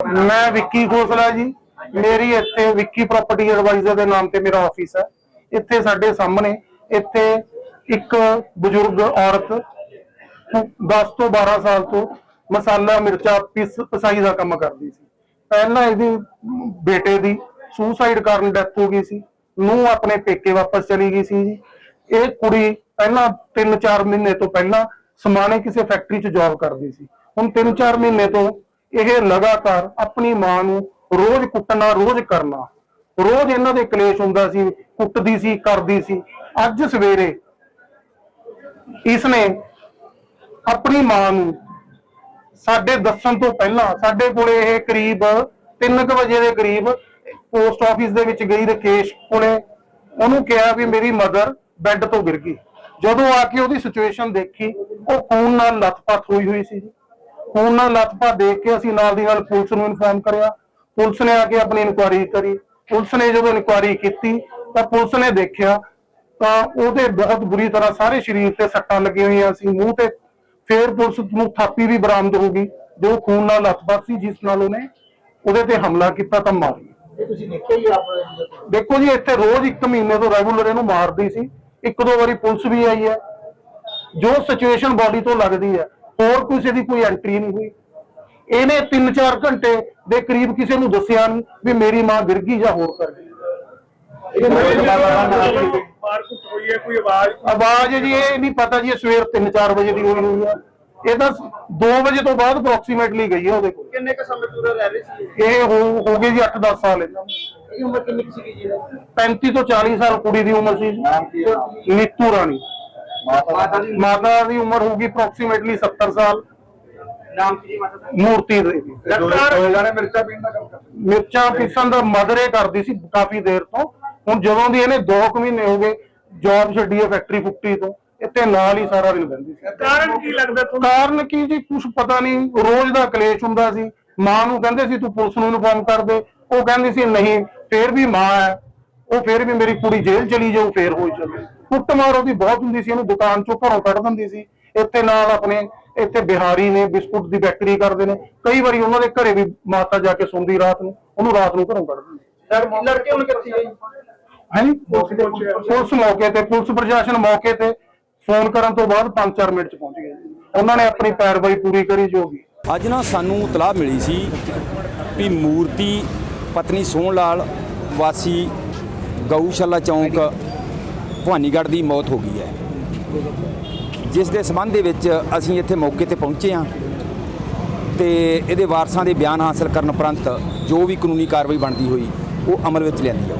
ਮੈਂ ਵਿੱਕੀ ਖੋਸਲਾ ਜੀ। ਮੇਰੀ ਇੱਥੇ ਵਿੱਕੀ ਪ੍ਰਾਪਰਟੀ ਐਡਵਾਈਜ਼ਰ ਦੇ ਨਾਮ ਤੇ ਮੇਰਾ ਆਫਿਸ ਹੈ। ਇੱਥੇ ਸਾਡੇ ਸਾਹਮਣੇ ਇੱਥੇ ਇੱਕ ਬਜ਼ੁਰਗ ਔਰਤ 10 ਤੋਂ 12 ਸਾਲ ਤੋਂ ਮਸਾਲਾ, ਮਿਰਚਾ, ਪਿਸ ਪਸਾਈ ਦਾ ਕੰਮ ਕਰਦੀ ਸੀ। ਪਹਿਲਾਂ ਇਹਦੀ ਬੇਟੇ ਦੀ ਸੁਸਾਈਡ ਕਾਰਨ ਡੈਥ ਹੋ ਗਈ ਸੀ। ਨੂੰ ਆਪਣੇ ਪੇਕੇ ਵਾਪਸ ਚਲੀ ਗਈ ਸੀ ਜੀ। ਇਹ ਕੁੜੀ ਪਹਿਲਾਂ 3-4 ਮਹੀਨੇ ਤੋਂ ਪਹਿਲਾਂ ਸਮਾਣੇ ਕਿਸੇ ਫੈਕਟਰੀ 'ਚ ਜੌਬ ਕਰਦੀ ਸੀ। ਹੁਣ 3-4 ਮਹੀਨੇ ਤੋਂ ਇਹ ਲਗਾਤਾਰ ਆਪਣੀ ਮਾਂ ਨੂੰ ਰੋਜ਼ ਕੁੱਟਣਾ, ਰੋਜ਼ ਕਰਨਾ। ਰੋਜ਼ ਇਹਨਾਂ ਦੇ ਕਲੇਸ਼ ਹੁੰਦਾ ਸੀ, ਕੁੱਟਦੀ ਸੀ, ਕਰਦੀ ਸੀ। ਅੱਜ ਸਵੇਰੇ ਇਸਨੇ ਆਪਣੀ ਮਾਂ ਨੂੰ ਸਾਡੇ ਦੱਸਣ ਤੋਂ ਪਹਿਲਾਂ ਸਾਡੇ ਕੋਲੇ ਇਹ ਕਰੀਬ 3:00 ਵਜੇ ਦੇ ਕਰੀਬ ਪੋਸਟ ਆਫਿਸ ਦੇ ਵਿੱਚ ਗਈ ਰਕੇਸ਼ ਕੋਲੇ। ਉਹਨੂੰ ਕਿਹਾ ਵੀ ਮੇਰੀ ਮਦਰ ਬੈੱਡ ਤੋਂ ਗਿਰ ਗਈ। ਜਦੋਂ ਆ ਕੇ ਉਹਦੀ ਸਿਚੁਏਸ਼ਨ ਦੇਖੀ, ਉਹ ਖੂਨ ਨਾਲ ਲੱਥਪੱਥ ਹੋਈ ਹੋਈ ਸੀ। ਖੂਨ ਨਾਲ ਲੱਥਪੱਥ ਦੇਖ ਕੇ ਅਸੀਂ ਨਾਲ ਦੀ ਨਾਲ ਪੁਲਿਸ ਨੂੰ ਇਨਫਾਰਮ ਕਰਿਆ। ਪੁਲਿਸ ਨੇ ਆ ਕੇ ਆਪਣੀ ਇਨਕੁਆਇਰੀ ਕਰੀ। ਪੁਲਿਸ ਨੇ ਜਦੋਂ ਇਨਕੁਆਇਰੀ ਕੀਤੀ ਤਾਂ ਪੁਲਿਸ ਨੇ ਦੇਖਿਆ ਤਾਂ ਉਹਦੇ ਬਹੁਤ ਬੁਰੀ ਤਰ੍ਹਾਂ ਸਾਰੇ ਸਰੀਰ ਤੇ ਸੱਟਾਂ ਲੱਗੀਆਂ ਹੋਈਆਂ ਸੀ ਮੂੰਹ ਤੇ। ਫੇਰ ਪੁਲਿਸ ਨੂੰ ਥਾਪੀ ਵੀ ਬਰਾਮਦ ਹੋ ਗਈ ਜੋ ਖੂਨ ਨਾਲ ਲੱਥਪੱਥ ਸੀ ਜਿਸ ਨਾਲ ਉਹਨੇ ਉਹਦੇ ਤੇ ਹਮਲਾ ਕੀਤਾ ਤਾਂ ਮਾਰੀ ਇਹ ਤੁਸੀਂ ਦੇਖਿਆ ਹੀ ਆਪ ਦੇਖੋ ਜੀ ਇੱਥੇ ਰੋਜ਼ ਇੱਕ ਮਹੀਨੇ ਤੋਂ ਰੈਗੂਲਰ ਇਹਨੂੰ ਮਾਰਦੀ ਸੀ। ਇੱਕ ਦੋ ਵਾਰੀ ਪੁਲਿਸ ਵੀ ਆਈ ਹੈ। ਜੋ ਸਿਚੁਏਸ਼ਨ ਬਾਡੀ ਤੋਂ ਲੱਗਦੀ ਹੈ ਹੋਰ ਕਿਸੇ ਦੀ ਕੋਈ ਐਂਟਰੀ ਨਹੀਂ ਹੋਈ। ਇਹਨੇ 3-4 ਘੰਟੇ ਦੇ ਕਰੀਬ ਕਿਸੇ ਨੂੰ ਦੱਸਿਆ ਨਹੀਂ ਵੀ ਮੇਰੀ ਮਾਂ ਗਿਰ ਗਈ ਜਾਂ ਹੋਰ ਕਰ ਗਈ। ਮਾਰ ਕੁੱਟ ਹੋਈ ਹੈ ਕੋਈ ਆਵਾਜ਼ ਆਵਾਜ਼ ਜੀ ਇਹ ਨਹੀਂ ਪਤਾ ਜੀ ਸਵੇਰ 3-4 ਵਜੇ ਦੀ ਹੋਈ ਹੋਈ ਹੈ ਇਹ ਤਾਂ 2 ਵਜੇ ਤੋਂ ਬਾਅਦ ਅਪਰੋਕਸੀਮੇਟਲੀ ਗਈ ਹੈ ਉਹਦੇ ਕੋਲ। ਕਿੰਨੇ ਕ ਸਮੇਂ ਪੂਰਾ ਰਹਿ ਰਹੇ ਸੀ? ਇਹ ਹੋ ਹੋ ਗਏ ਜੀ 8-10 ਸਾਲ ਇਹ ਉਮਰ ਕਿੰਨੀ ਕੁ ਸੀਗੀ ਜੀ? 35 ਤੋਂ 40 ਸਾਲ ਕੁੜੀ ਦੀ ਉਮਰ ਸੀ ਨੀਤੂ ਰਾਣੀ। ਮਾਤਾ ਦੀ ਮਾਤਾ ਦੀ ਉਮਰ ਹੋਊਗੀ ਅਪਰੋਕਸੀਮੇਟਲੀ 70 ਸਾਲ। ਨਾਮ ਕੀ ਜੀ ਮਾਤਾ ਦਾ? ਮੂਰਤੀ ਦੇਵੀ ਜਾਣੇ ਮਿਰਚਾ ਪੀਣ ਦਾ ਕੰਮ ਕਰਦੇ ਮਿਰਚਾਂ ਪੀਸਣ ਦਾ ਮਦਰ ਕਰਦੀ ਸੀ ਕਾਫੀ ਦੇਰ ਤੋਂ। ਹੁਣ ਜਦੋਂ ਦੀ ਇਹਨੇ 2 ਮਹੀਨੇ ਹੋ ਗਏ ਜੌਬ ਛੱਡੀ ਹੈ ਫੈਕਟਰੀ ਫੁਕਟਰੀ ਤੋਂ ਇੱਥੇ ਨਾਲ ਹੀ ਸਾਰਾ ਦਿਨ ਬਹਿੰਦੀ ਸੀ। ਕਾਰਨ ਕੀ ਲੱਗਦਾ ਤੁਹਾਨੂੰ? ਕਾਰਨ ਕੀ ਜੀ? ਕੁਝ ਪਤਾ ਨਹੀਂ। ਰੋਜ਼ ਦਾ ਕਲੇਸ਼ ਹੁੰਦਾ ਸੀ। ਮਾਂ ਨੂੰ ਕਹਿੰਦੇ ਸੀ ਤੂੰ ਪੁਲਿਸ ਨੂੰ ਇਨਫਾਰਮ ਕਰ ਦੇ। ਉਹ ਕਹਿੰਦੀ ਸੀ ਨਹੀਂ ਫੇਰ ਵੀ ਮਾਂ ਹੈ। ਉਹ ਫੇਰ ਵੀ ਮੇਰੀ ਕੁੜੀ ਜੇਲ੍ਹ ਚਲੀ ਜਾਊ ਫੇਰ ਹੋਈ ਚੱਲੇ ਕੁੱਟਮਾਰ ਉਹਦੀ ਬਹੁਤ ਹੁੰਦੀ ਸੀ ਇਹਨੂੰ ਦੁਕਾਨ ਚੋਂ ਘਰੋਂ ਕੱਢ ਦਿੰਦੀ ਸੀ। ਇੱਥੇ ਨਾਲ ਆਪਣੇ ਇੱਥੇ ਬਿਹਾਰੀ ਨੇ ਬਿਸਕੁਟ ਦੀ ਫੈਕਟਰੀ ਕਰਦੇ ਨੇ। ਕਈ ਵਾਰੀ ਉਹਨਾਂ ਦੇ ਘਰੇ ਵੀ ਮਾਤਾ ਜਾ ਕੇ ਸੌਂਦੀ ਰਾਤ ਨੂੰ ਉਹਨੂੰ ਰਾਤ ਨੂੰ ਘਰੋਂ ਕੱਢ ਦਿੰਦੀ। ਲੜ- ਲੜਕੇ ਹੁਣ ਕਿੱਥੇ ਗਏ? ਹਾਂਜੀ ਪੁਲਿਸ ਮੌਕੇ ਤੇ ਪੁਲਿਸ ਪ੍ਰਸ਼ਾਸਨ ਮੌਕੇ ਤੇ ਫੋਨ ਕਰਨ ਤੋਂ ਬਾਅਦ 5-4 ਮਿੰਟ ਚ ਪਹੁੰਚ ਗਏ। ਉਹਨਾਂ ਨੇ ਆਪਣੀ ਪੈਰਵਾਈ ਪੂਰੀ ਕਰੀ ਜੋ ਵੀ। ਅੱਜ ਨਾ ਸਾਨੂੰ ਇਤਲਾਹ ਮਿਲੀ ਸੀ ਵੀ ਮੂਰਤੀ ਪਤਨੀ ਸੋਹਣ ਲਾਲ ਵਾਸੀ ਗਊਸ਼ਾਲਾ ਚੌਂਕ ਭਵਾਨੀਗੜ੍ਹ ਦੀ ਮੌਤ ਹੋ ਗਈ ਹੈ। ਜਿਸ ਦੇ ਸਬੰਧ ਦੇ ਵਿੱਚ ਅਸੀਂ ਇੱਥੇ ਮੌਕੇ ਤੇ ਪਹੁੰਚੇ ਹਾਂ ਤੇ ਇਹਦੇ ਵਾਰਸਾਂ ਦੇ ਬਿਆਨ ਹਾਸਲ ਕਰਨ ਉਪਰੰਤ ਜੋ ਵੀ ਕਾਨੂੰਨੀ ਕਾਰਵਾਈ ਬਣਦੀ ਹੋਈ ਉਹ ਅਮਲ ਵਿੱਚ ਲਿਆਂਦੀ ਜਾਊ।